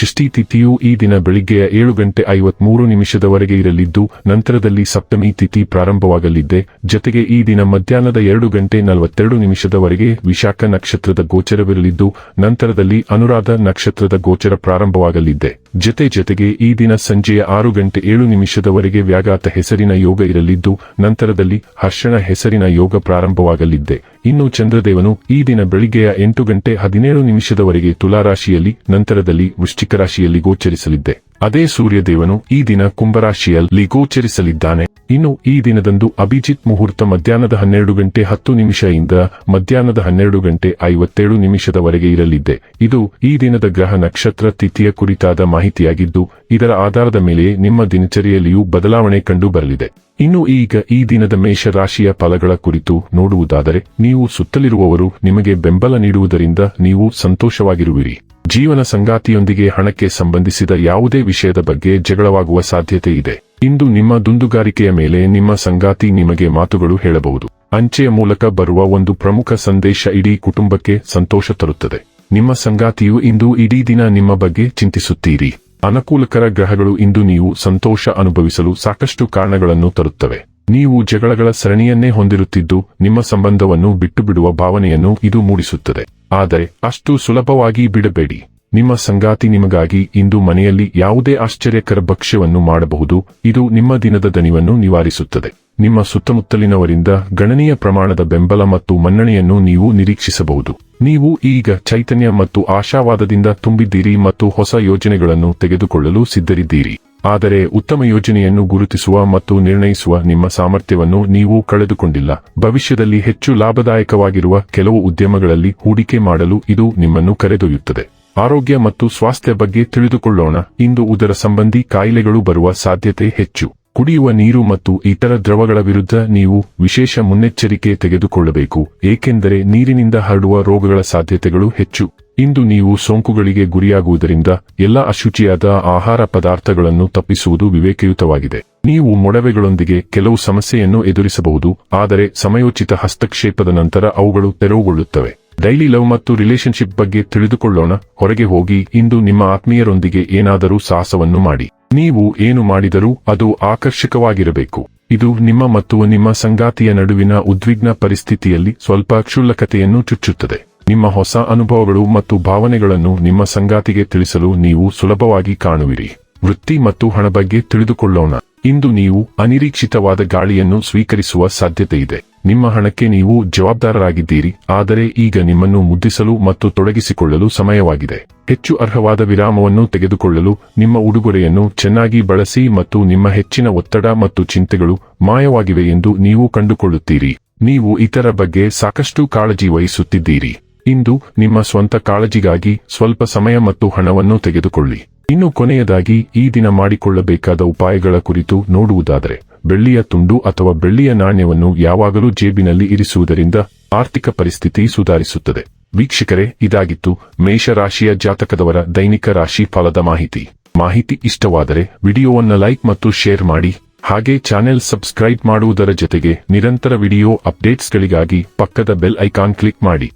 ಷಷ್ಠಿ ತಿಥಿಯು ಈ ದಿನ ಬೆಳಿಗ್ಗೆಯ ಏಳು ಗಂಟೆ ಐವತ್ಮೂರು ನಿಮಿಷದವರೆಗೆ ಇರಲಿದ್ದು, ನಂತರದಲ್ಲಿ ಸಪ್ತಮಿ ತಿಥಿ ಪ್ರಾರಂಭವಾಗಲಿದೆ. ಜತೆಗೆ ಈ ದಿನ ಮಧ್ಯಾಹ್ನದ ಎರಡು ಗಂಟೆ ನಲವತ್ತೆರಡು ನಿಮಿಷದವರೆಗೆ ವಿಶಾಖ ನಕ್ಷತ್ರದ ಗೋಚರವಿರಲಿದ್ದು, ನಂತರದಲ್ಲಿ ಅನುರಾಧ ನಕ್ಷತ್ರದ ಗೋಚರ ಪ್ರಾರಂಭವಾಗಲಿದೆ. ಜತೆ ಜತೆಗೆ ಈ ದಿನ ಸಂಜೆಯ ಆರು ಗಂಟೆ ಏಳು ನಿಮಿಷದವರೆಗೆ ವ್ಯಾಘಾತ ಹೆಸರಿನ ಯೋಗ ಇರಲಿದ್ದು, ನಂತರದಲ್ಲಿ ಹರ್ಷಣ ಹೆಸರಿನ ಯೋಗ ಪ್ರಾರಂಭವಾಗಲಿದ್ದೆ ಇನ್ನು ಚಂದ್ರದೇವನು ಈ ದಿನ ಬೆಳಿಗ್ಗೆಯ ಎಂಟು ಗಂಟೆ ಹದಿನೇಳು ನಿಮಿಷದವರೆಗೆ ತುಲಾರಾಶಿಯಲ್ಲಿ, ನಂತರದಲ್ಲಿ ವೃಶ್ಚಿಕ ರಾಶಿಯಲ್ಲಿ ಗೋಚರಿಸಲಿದ್ದೆ. ಅದೇ ಸೂರ್ಯದೇವನು ಈ ದಿನ ಕುಂಭರಾಶಿಯಲ್ಲಿ ಗೋಚರಿಸಲಿದ್ದಾನೆ. ಇನ್ನು ಈ ದಿನದಂದು ಅಭಿಜಿತ್ ಮುಹೂರ್ತ ಮಧ್ಯಾಹ್ನದ ಹನ್ನೆರಡು ಗಂಟೆ ಹತ್ತು ನಿಮಿಷದಿಂದ ಮಧ್ಯಾಹ್ನದ ಹನ್ನೆರಡು ಗಂಟೆ ಐವತ್ತೇಳು ನಿಮಿಷದವರೆಗೆ ಇರಲಿದ್ದೆ. ಇದು ಈ ದಿನದ ಗ್ರಹ ನಕ್ಷತ್ರ ತಿಥಿಯ ಕುರಿತಾದ ಮಾಹಿತಿಯಾಗಿದ್ದು, ಇದರ ಆಧಾರದ ಮೇಲೆ ನಿಮ್ಮ ದಿನಚರಿಯಲ್ಲಿಯೂ ಬದಲಾವಣೆ ಕಂಡು ಬರಲಿದೆ ಇನ್ನು ಈಗ ಈ ದಿನದ ಮೇಷ ರಾಶಿಯ ಫಲಗಳ ಕುರಿತು ನೋಡುವುದಾದರೆ, ನೀವು ಸುತ್ತಲಿರುವವರು ನಿಮಗೆ ಬೆಂಬಲ ನೀಡುವುದರಿಂದ ನೀವು ಸಂತೋಷವಾಗಿರುವಿರಿ. ಜೀವನ ಸಂಗಾತಿಯೊಂದಿಗೆ ಹಣಕ್ಕೆ ಸಂಬಂಧಿಸಿದ ಯಾವುದೇ ವಿಷಯದ ಬಗ್ಗೆ ಜಗಳವಾಗುವ ಸಾಧ್ಯತೆ ಇದೆ. ಇಂದು ನಿಮ್ಮ ದುಂದುಗಾರಿಕೆಯ ಮೇಲೆ ನಿಮ್ಮ ಸಂಗಾತಿ ನಿಮಗೆ ಮಾತುಗಳು ಹೇಳಬಹುದು. ಅಂಚೆಯ ಮೂಲಕ ಬರುವ ಒಂದು ಪ್ರಮುಖ ಸಂದೇಶ ಇಡೀ ಕುಟುಂಬಕ್ಕೆ ಸಂತೋಷ ತರುತ್ತದೆ. ನಿಮ್ಮ ಸಂಗಾತಿಯು ಇಂದು ಇಡೀ ದಿನ ನಿಮ್ಮ ಬಗ್ಗೆ ಚಿಂತಿಸುತ್ತೀರಿ. ಅನುಕೂಲಕರ ಗ್ರಹಗಳು ಇಂದು ನೀವು ಸಂತೋಷ ಅನುಭವಿಸಲು ಸಾಕಷ್ಟು ಕಾರಣಗಳನ್ನು ತರುತ್ತವೆ. ನೀವು ಜಗಳಗಳ ಸರಣಿಯನ್ನೇ ಹೊಂದಿರುತ್ತಿದ್ದು ನಿಮ್ಮ ಸಂಬಂಧವನ್ನು ಬಿಟ್ಟು ಬಿಡುವ ಭಾವನೆಯನ್ನು ಇದು ಮೂಡಿಸುತ್ತದೆ. ಆದರೆ ಅಷ್ಟು ಸುಲಭವಾಗಿ ಬಿಡಬೇಡಿ. ನಿಮ್ಮ ಸಂಗಾತಿ ನಿಮಗಾಗಿ ಇಂದು ಮನೆಯಲ್ಲಿ ಯಾವುದೇ ಆಶ್ಚರ್ಯಕರ ಭಕ್ಷ್ಯವನ್ನು ಮಾಡಬಹುದು. ಇದು ನಿಮ್ಮ ದಿನದ ದನಿವನ್ನು ನಿವಾರಿಸುತ್ತದೆ. ನಿಮ್ಮ ಸುತ್ತಮುತ್ತಲಿನವರಿಂದ ಗಣನೀಯ ಪ್ರಮಾಣದ ಬೆಂಬಲ ಮತ್ತು ಮನ್ನಣೆಯನ್ನು ನೀವು ನಿರೀಕ್ಷಿಸಬಹುದು. ನೀವು ಈಗ ಚೈತನ್ಯ ಮತ್ತು ಆಶಾವಾದದಿಂದ ತುಂಬಿದ್ದೀರಿ ಮತ್ತು ಹೊಸ ಯೋಜನೆಗಳನ್ನು ತೆಗೆದುಕೊಳ್ಳಲು ಸಿದ್ಧರಿದ್ದೀರಿ. ಆದರೆ ಉತ್ತಮ ಯೋಜನೆಯನ್ನು ಗುರುತಿಸುವ ಮತ್ತು ನಿರ್ಣಯಿಸುವ ನಿಮ್ಮ ಸಾಮರ್ಥ್ಯವನ್ನು ನೀವು ಕಳೆದುಕೊಂಡಿಲ್ಲ. ಭವಿಷ್ಯದಲ್ಲಿ ಹೆಚ್ಚು ಲಾಭದಾಯಕವಾಗಿರುವ ಕೆಲವು ಉದ್ಯಮಗಳಲ್ಲಿ ಹೂಡಿಕೆ ಮಾಡಲು ಇದು ನಿಮ್ಮನ್ನು ಕರೆದೊಯ್ಯುತ್ತದೆ. ಆರೋಗ್ಯ ಮತ್ತು ಸ್ವಾಸ್ಥ್ಯ ಬಗ್ಗೆ ತಿಳಿದುಕೊಳ್ಳೋಣ. ಇಂದು ಉದರ ಸಂಬಂಧಿ ಕಾಯಿಲೆಗಳು ಬರುವ ಸಾಧ್ಯತೆ ಹೆಚ್ಚು. ಕುಡಿಯುವ ನೀರು ಮತ್ತು ಇತರ ದ್ರವಗಳ ವಿರುದ್ಧ ನೀವು ವಿಶೇಷ ಮುನ್ನೆಚ್ಚರಿಕೆ ತೆಗೆದುಕೊಳ್ಳಬೇಕು, ಏಕೆಂದರೆ ನೀರಿನಿಂದ ಹರಡುವ ರೋಗಗಳ ಸಾಧ್ಯತೆಗಳು ಹೆಚ್ಚು. ಇಂದು ನೀವು ಸೋಂಕುಗಳಿಗೆ ಗುರಿಯಾಗುವುದರಿಂದ ಎಲ್ಲ ಅಶುಚಿಯಾದ ಆಹಾರ ಪದಾರ್ಥಗಳನ್ನು ತಪ್ಪಿಸುವುದು ವಿವೇಕಯುತವಾಗಿದೆ. ನೀವು ಮೊಡವೆಗಳೊಂದಿಗೆ ಕೆಲವು ಸಮಸ್ಯೆಯನ್ನು ಎದುರಿಸಬಹುದು, ಆದರೆ ಸಮಯೋಚಿತ ಹಸ್ತಕ್ಷೇಪದ ನಂತರ ಅವುಗಳು ತೆರವುಗೊಳ್ಳುತ್ತವೆ. ಡೈಲಿ ಲವ್ ಮತ್ತು ರಿಲೇಶನ್ಶಿಪ್ ಬಗ್ಗೆ ತಿಳಿದುಕೊಳ್ಳೋಣ, ಹೊರಗೆ ಹೋಗಿ ಇಂದು ನಿಮ್ಮ ಆತ್ಮೀಯರೊಂದಿಗೆ ಏನಾದರೂ ಸಾಹಸವನ್ನು ಮಾಡಿ. ನೀವು ಏನು ಮಾಡಿದರೂ ಅದು ಆಕರ್ಷಕವಾಗಿರಬೇಕು. ಇದು ನಿಮ್ಮ ಮತ್ತು ನಿಮ್ಮ ಸಂಗಾತಿಯ ನಡುವಿನ ಉದ್ವಿಗ್ನ ಪರಿಸ್ಥಿತಿಯಲ್ಲಿ ಸ್ವಲ್ಪ ಕ್ಷುಲ್ಲಕತೆಯನ್ನು ಚುಚ್ಚುತ್ತದೆ. ನಿಮ್ಮ ಹೊಸ ಅನುಭವಗಳು ಮತ್ತು ಭಾವನೆಗಳನ್ನು ನಿಮ್ಮ ಸಂಗಾತಿಗೆ ತಿಳಿಸಲು ನೀವು ಸುಲಭವಾಗಿ ಕಾಣುವಿರಿ. ವೃತ್ತಿ ಮತ್ತು ಹಣ ಬಗ್ಗೆ ತಿಳಿದುಕೊಳ್ಳೋಣ. ಇಂದು ನೀವು ಅನಿರೀಕ್ಷಿತವಾದ ಗಾಳಿಯನ್ನು ಸ್ವೀಕರಿಸುವ ಸಾಧ್ಯತೆ ಇದೆ ನಿಮ್ಮ ಹಣಕ್ಕೆ ನೀವು ಜವಾಬ್ದಾರರಾಗಿದ್ದೀರಿ, ಆದರೆ ಈಗ ನಿಮ್ಮನ್ನು ಮುದ್ದಿಸಲು ಮತ್ತು ತೊಡಗಿಸಿಕೊಳ್ಳಲು ಸಮಯವಾಗಿದೆ. ಹೆಚ್ಚು ಅರ್ಹವಾದ ವಿರಾಮವನ್ನು ತೆಗೆದುಕೊಳ್ಳಲು ನಿಮ್ಮ ಉಡುಗೊರೆಯನ್ನು ಚೆನ್ನಾಗಿ ಬಳಸಿ ಮತ್ತು ನಿಮ್ಮ ಹೆಚ್ಚಿನ ಒತ್ತಡ ಮತ್ತು ಚಿಂತೆಗಳು ಮಾಯವಾಗಿವೆ ಎಂದು ನೀವು ಕಂಡುಕೊಳ್ಳುತ್ತೀರಿ. ನೀವು ಇತರ ಬಗ್ಗೆ ಸಾಕಷ್ಟು ಕಾಳಜಿ ವಹಿಸುತ್ತಿದ್ದೀರಿ. ಇಂದು ನಿಮ್ಮ ಸ್ವಂತ ಕಾಳಜಿಗಾಗಿ ಸ್ವಲ್ಪ ಸಮಯ ಮತ್ತು ಹಣವನ್ನು ತೆಗೆದುಕೊಳ್ಳಿ. ಇನ್ನು ಕೊನೆಯದಾಗಿ ಈ ದಿನ ಮಾಡಿಕೊಳ್ಳಬೇಕಾದ ಉಪಾಯಗಳ ಕುರಿತು ನೋಡುವುದಾದರೆ, ಬೆಳ್ಳಿಯ ತುಂಡು ಅಥವಾ ಬೆಳ್ಳಿಯ ನಾಣ್ಯವನ್ನು ಯಾವಾಗಲೂ ಜೇಬಿನಲ್ಲಿ ಇರಿಸುವುದರಿಂದ ಆರ್ಥಿಕ ಪರಿಸ್ಥಿತಿ ಸುಧಾರಿಸುತ್ತದೆ. ವೀಕ್ಷಕರೇ, ಇದಾಗಿತ್ತು ಮೇಷರಾಶಿಯ ಜಾತಕದವರ ದೈನಿಕ ರಾಶಿ ಫಲದ ಮಾಹಿತಿ. ಮಾಹಿತಿ ಇಷ್ಟವಾದರೆ ವಿಡಿಯೋವನ್ನು ಲೈಕ್ ಮತ್ತು ಶೇರ್ ಮಾಡಿ, ಹಾಗೆ ಚಾನೆಲ್ ಸಬ್ಸ್ಕ್ರೈಬ್ ಮಾಡುವುದರ ಜೊತೆಗೆ ನಿರಂತರ ವಿಡಿಯೋ ಅಪ್ಡೇಟ್ಸ್ಗಳಿಗಾಗಿ ಪಕ್ಕದ ಬೆಲ್ ಐಕಾನ್ ಕ್ಲಿಕ್ ಮಾಡಿ.